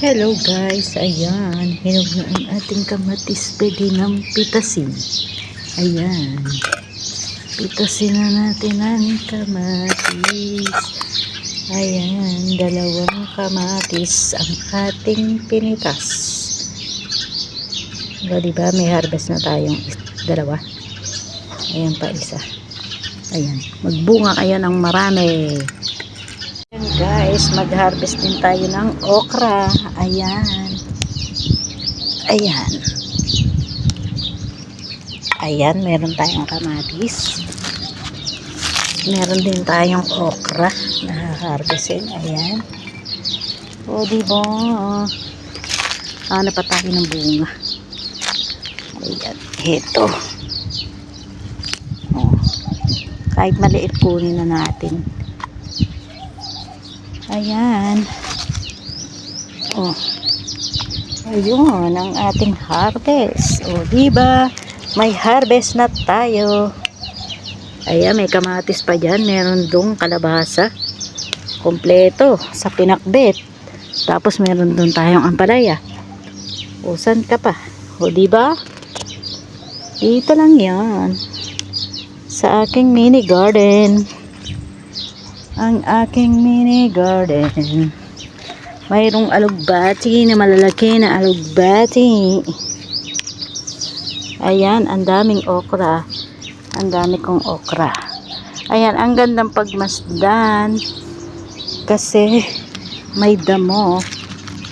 Hello guys, ayan, hinog na ang ating kamatis, pwede ng pitasin. Ayan, pitasin na natin ang kamatis. Ayan, dalawang kamatis ang ating pinitas. O, diba, may harvest na tayong dalawa. Ayan pa isa. Ayan, magbunga kayo ng marami. Guys, mag-harvest din tayo ng okra. Ayan. Ayan. Ayan, meron tayong kamatis. Meron din tayong okra na harvestin. Ayan. O, diba? Ano pa tayo ng bunga. Ayan. Ito. O. Kahit maliit kunin na natin. Ayan. Oh. Ayun, ang ating harvest. O, diba? May harvest na tayo. Ayan, may kamatis pa dyan. Meron dong kalabasa. Kompleto sa pinakbet. Tapos meron doon tayong ampalaya. O, saan ka pa? O, diba? Dito lang yan. Sa aking mini garden ang aking mini garden. Mayroong alugbati na malalaki na alugbati. Ayan, ang daming okra. Ang dami kong okra. Ayan, ang gandang pagmasdan. Kasi may damo.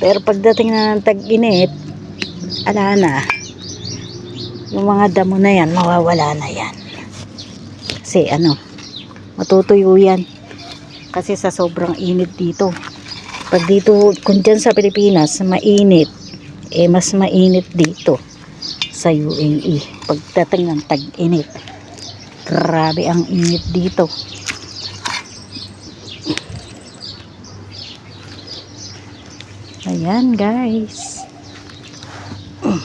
Pero pagdating na ng tag-init, ala na. Yung mga damo na yan, mawawala na yan. Kasi ano, matutuyo yan kasi sa sobrang init dito. Pag dito kung dyan sa Pilipinas mainit eh mas mainit dito sa UAE pagdating ng tag-init grabe ang init dito. Ayan guys.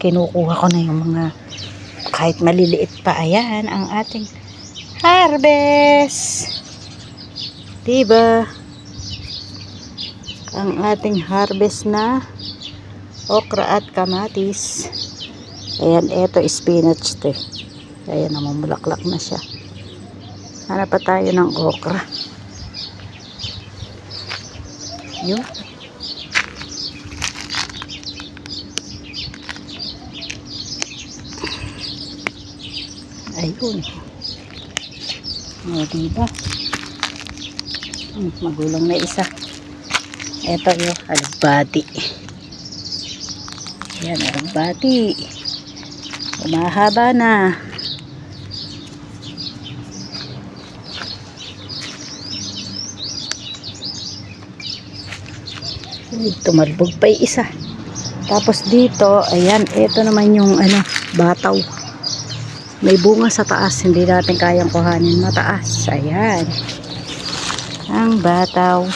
Kinukuha ko na yung mga kahit maliliit pa. Ayan ang ating harvest Diba? Ang ating harvest na okra at kamatis. Ayan, eto spinach te. Ayan, namumulaklak na siya. Hanap pa tayo ng okra. Yun. Ayun. O, diba? Magulang na isa. Ito yung alugbati. Yan, alugbati. Umahaba na. Uy, Tumalbog pa isa. Tapos dito, ayan, ito naman yung ano, bataw. May bunga sa taas, hindi natin kayang kuhanin mataas. Ayan ang bataw.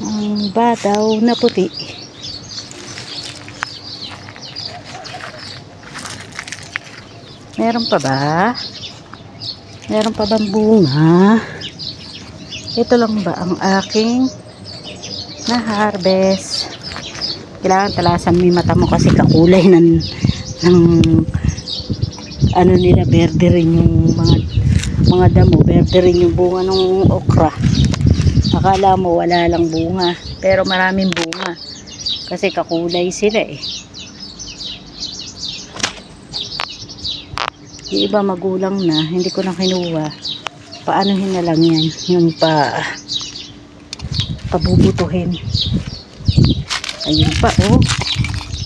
Ang bataw na puti. Meron pa ba? Meron pa bang bunga? Ito lang ba ang aking na harvest kailangan talasan may mata mo kasi kakulay ng ng ano nila berde rin yung mga mga damo, berde rin yung bunga ng okra. Akala mo wala lang bunga, pero maraming bunga. Kasi kakulay sila eh. Yung iba magulang na, hindi ko na kinuha. Paanohin na lang yan, yung pa pabubutuhin. Ayun pa oh.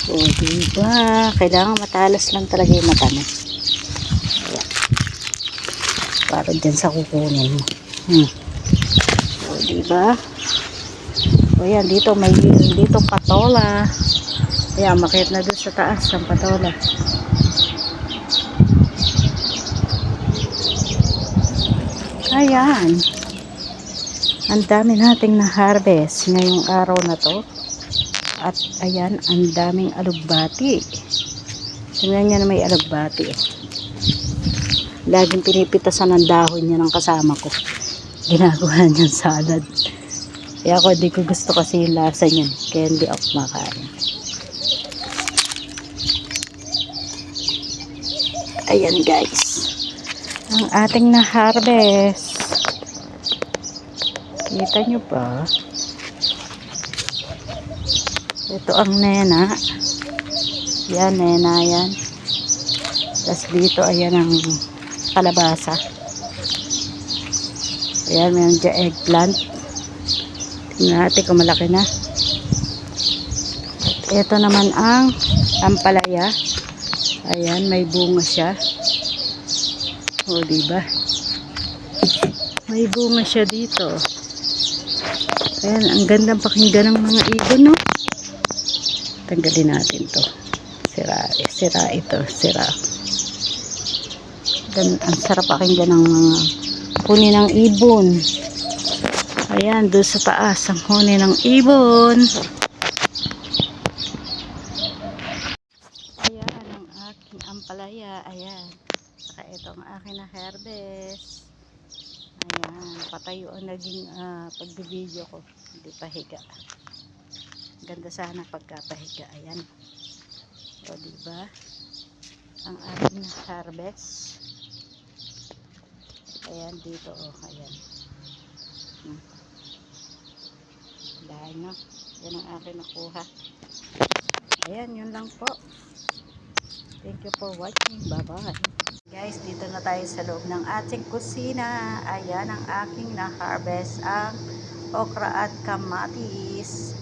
Oh, diba? Kailangan matalas lang talaga yung mata mo para dyan sa kukunin mo. Hmm. O, diba? O, yan, dito may dito patola. Ayan, makit na doon sa taas ang patola. Ayan. Ang dami nating na-harvest ngayong araw na to. At ayan, ang daming alugbati. Tingnan niya na may alugbati. Laging pinipitasan ng dahon niya ng kasama ko ginagawa niyang salad. Kaya ako hindi ko gusto kasi yung lasa niyan. Kaya hindi ako makain. Ayan guys. Ang ating na harvest. Kita nyo ba? Ito ang nena. Yan, nena yan. Tapos dito, ayan ang kalabasa. Ayan, meron dyan eggplant. Tingnan natin kung malaki na. Ito naman ang ampalaya. Ayan, may bunga siya. O, diba? May bunga siya dito. Ayan, ang gandang pakinggan ng mga ibon, no? Tanggalin natin to. Sira, sira ito, sira. Ang sarap pakinggan ng mga huni ng ibon. Ayan, doon sa taas, ang huni ng ibon. Ayan, ang aking ampalaya. Ayan. Saka ito ang aking na harvest. Ayan, patayo ang naging uh, pagbibideo ko. Hindi pahiga. Ganda sana pagkapahiga. Ayan. O, diba? Ang aking harvest. Ayan, dito. O, ayan. Hmm. Dahil no. Yan ang aking nakuha. Ayan, yun lang po. Thank you for watching. Bye-bye. Guys, dito na tayo sa loob ng ating kusina. Ayan ang aking na-harvest ang okra at kamatis.